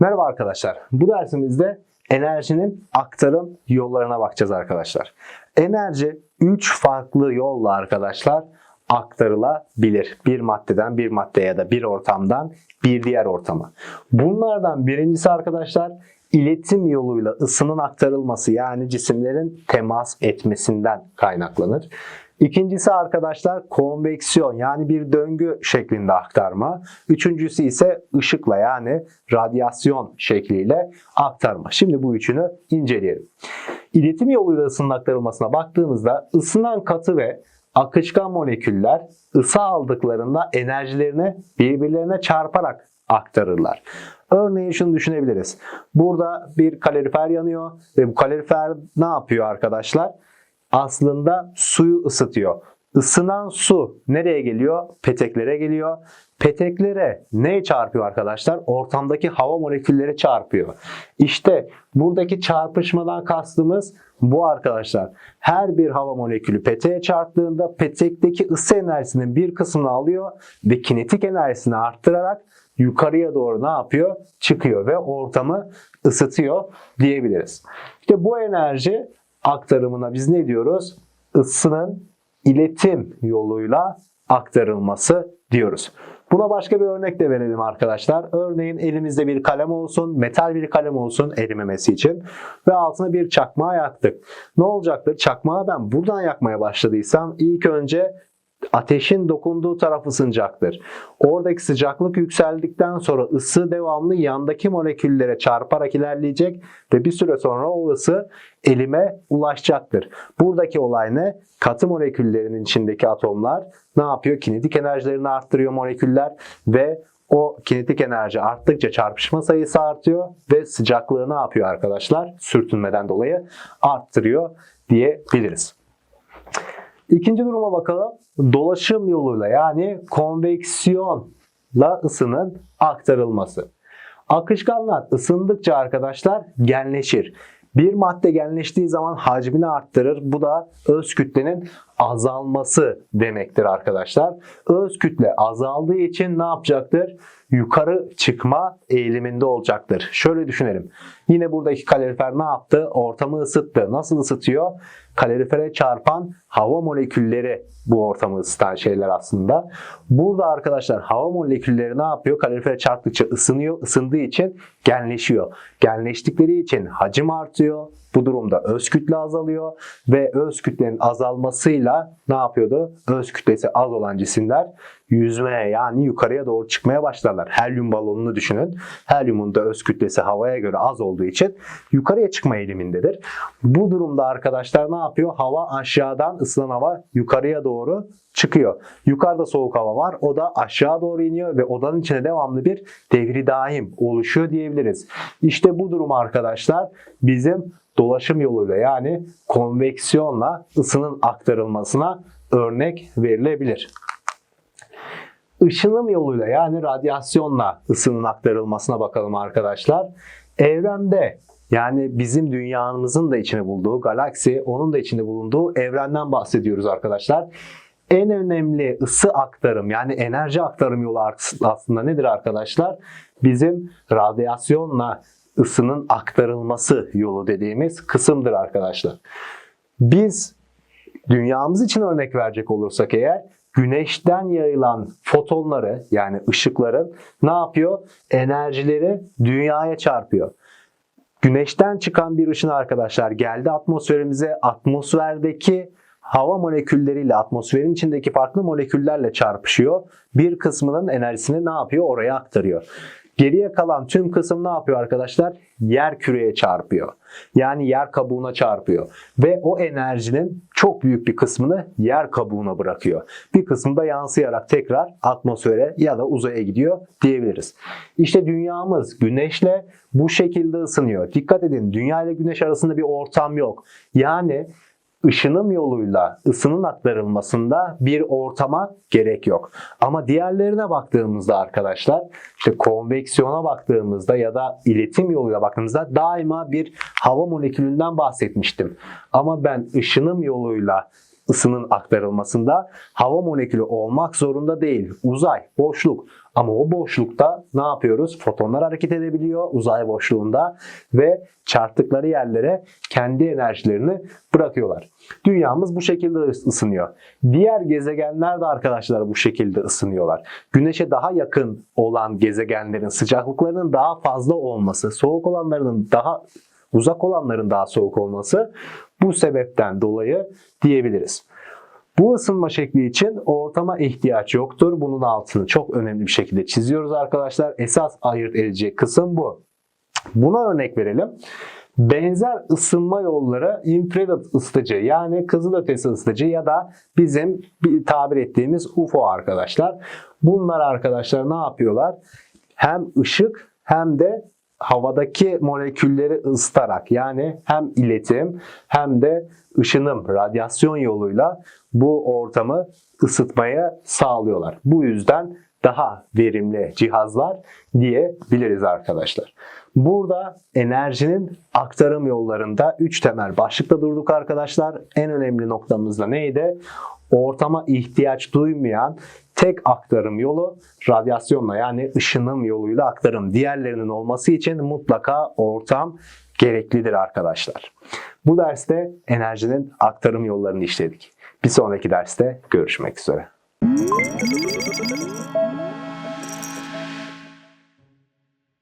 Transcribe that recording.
Merhaba arkadaşlar. Bu dersimizde enerjinin aktarım yollarına bakacağız arkadaşlar. Enerji 3 farklı yolla arkadaşlar aktarılabilir. Bir maddeden bir maddeye ya da bir ortamdan bir diğer ortama. Bunlardan birincisi arkadaşlar iletim yoluyla ısının aktarılması yani cisimlerin temas etmesinden kaynaklanır. İkincisi arkadaşlar konveksiyon yani bir döngü şeklinde aktarma. Üçüncüsü ise ışıkla yani radyasyon şekliyle aktarma. Şimdi bu üçünü inceleyelim. İletim yoluyla ısının aktarılmasına baktığımızda ısınan katı ve akışkan moleküller ısı aldıklarında enerjilerini birbirlerine çarparak aktarırlar. Örneğin şunu düşünebiliriz. Burada bir kalorifer yanıyor ve bu kalorifer ne yapıyor arkadaşlar? Aslında suyu ısıtıyor. Isınan su nereye geliyor? Peteklere geliyor. Peteklere ne çarpıyor arkadaşlar? Ortamdaki hava molekülleri çarpıyor. İşte buradaki çarpışmadan kastımız bu arkadaşlar. Her bir hava molekülü peteğe çarptığında petekteki ısı enerjisinin bir kısmını alıyor ve kinetik enerjisini arttırarak yukarıya doğru ne yapıyor? Çıkıyor ve ortamı ısıtıyor diyebiliriz. İşte bu enerji aktarımına biz ne diyoruz? Isının iletim yoluyla aktarılması diyoruz. Buna başka bir örnek de verelim arkadaşlar. Örneğin elimizde bir kalem olsun, metal bir kalem olsun erimemesi için ve altına bir çakmağı yaktık. Ne olacaktır? Çakmağı ben buradan yakmaya başladıysam ilk önce ateşin dokunduğu taraf ısınacaktır. Oradaki sıcaklık yükseldikten sonra ısı devamlı yandaki moleküllere çarparak ilerleyecek ve bir süre sonra o ısı elime ulaşacaktır. Buradaki olay ne? Katı moleküllerin içindeki atomlar ne yapıyor? Kinetik enerjilerini arttırıyor moleküller ve o kinetik enerji arttıkça çarpışma sayısı artıyor ve sıcaklığı ne yapıyor arkadaşlar? Sürtünmeden dolayı arttırıyor diyebiliriz. İkinci duruma bakalım. Dolaşım yoluyla yani konveksiyonla ısının aktarılması. Akışkanlar ısındıkça arkadaşlar genleşir. Bir madde genleştiği zaman hacmini arttırır. Bu da öz kütlenin azalması demektir arkadaşlar. Öz kütle azaldığı için ne yapacaktır? Yukarı çıkma eğiliminde olacaktır. Şöyle düşünelim. Yine buradaki kalorifer ne yaptı? Ortamı ısıttı. Nasıl ısıtıyor? Kalorifere çarpan hava molekülleri bu ortamı ısıtan şeyler aslında. Burada arkadaşlar hava molekülleri ne yapıyor? Kalorifere çarptıkça ısınıyor. Isındığı için genleşiyor. Genleştikleri için hacim artıyor. Bu durumda öz kütle azalıyor ve öz kütlenin azalmasıyla ne yapıyordu? Öz kütlesi az olan cisimler yüzmeye yani yukarıya doğru çıkmaya başlarlar. Helyum balonunu düşünün. Helyumun da öz kütlesi havaya göre az olduğu için yukarıya çıkma eğilimindedir. Bu durumda arkadaşlar ne yapıyor? Hava aşağıdan ısınan hava yukarıya doğru çıkıyor. Yukarıda soğuk hava var. O da aşağı doğru iniyor ve odanın içine devamlı bir devri daim oluşuyor diyebiliriz. İşte bu durum arkadaşlar bizim dolaşım yoluyla yani konveksiyonla ısının aktarılmasına örnek verilebilir. Işınım yoluyla yani radyasyonla ısının aktarılmasına bakalım arkadaşlar. Evrende yani bizim dünyamızın da içine bulduğu galaksi, onun da içinde bulunduğu evrenden bahsediyoruz arkadaşlar. En önemli ısı aktarım yani enerji aktarım yolu aslında nedir arkadaşlar? Bizim radyasyonla ısının aktarılması yolu dediğimiz kısımdır arkadaşlar. Biz dünyamız için örnek verecek olursak eğer güneşten yayılan fotonları yani ışıkların ne yapıyor? Enerjileri dünyaya çarpıyor. Güneşten çıkan bir ışın arkadaşlar geldi atmosferimize. Atmosferdeki hava molekülleriyle atmosferin içindeki farklı moleküllerle çarpışıyor. Bir kısmının enerjisini ne yapıyor? Oraya aktarıyor. Geriye kalan tüm kısım ne yapıyor arkadaşlar? Yer küreye çarpıyor. Yani yer kabuğuna çarpıyor. Ve o enerjinin çok büyük bir kısmını yer kabuğuna bırakıyor. Bir kısmı da yansıyarak tekrar atmosfere ya da uzaya gidiyor diyebiliriz. İşte dünyamız güneşle bu şekilde ısınıyor. Dikkat edin dünya ile güneş arasında bir ortam yok. Yani ışınım yoluyla ısının aktarılmasında bir ortama gerek yok. Ama diğerlerine baktığımızda arkadaşlar işte konveksiyona baktığımızda ya da iletim yoluyla baktığımızda daima bir hava molekülünden bahsetmiştim. Ama ben ışınım yoluyla ısının aktarılmasında hava molekülü olmak zorunda değil. Uzay, boşluk. Ama o boşlukta ne yapıyoruz? Fotonlar hareket edebiliyor uzay boşluğunda ve çarptıkları yerlere kendi enerjilerini bırakıyorlar. Dünyamız bu şekilde ısınıyor. Diğer gezegenler de arkadaşlar bu şekilde ısınıyorlar. Güneşe daha yakın olan gezegenlerin sıcaklıklarının daha fazla olması, soğuk olanlarının daha uzak olanların daha soğuk olması bu sebepten dolayı diyebiliriz. Bu ısınma şekli için ortama ihtiyaç yoktur. Bunun altını çok önemli bir şekilde çiziyoruz arkadaşlar. Esas ayırt edecek kısım bu. Buna örnek verelim. Benzer ısınma yolları infrared ısıtıcı yani kızılötesi ısıtıcı ya da bizim bir tabir ettiğimiz UFO arkadaşlar. Bunlar arkadaşlar ne yapıyorlar? Hem ışık hem de havadaki molekülleri ısıtarak yani hem iletim hem de ışınım, radyasyon yoluyla bu ortamı ısıtmaya sağlıyorlar. Bu yüzden daha verimli cihazlar diyebiliriz arkadaşlar. Burada enerjinin aktarım yollarında 3 temel başlıkta durduk arkadaşlar. En önemli noktamız da neydi? Ortama ihtiyaç duymayan tek aktarım yolu radyasyonla yani ışınım yoluyla aktarım. Diğerlerinin olması için mutlaka ortam gereklidir arkadaşlar. Bu derste enerjinin aktarım yollarını işledik. Bir sonraki derste görüşmek üzere.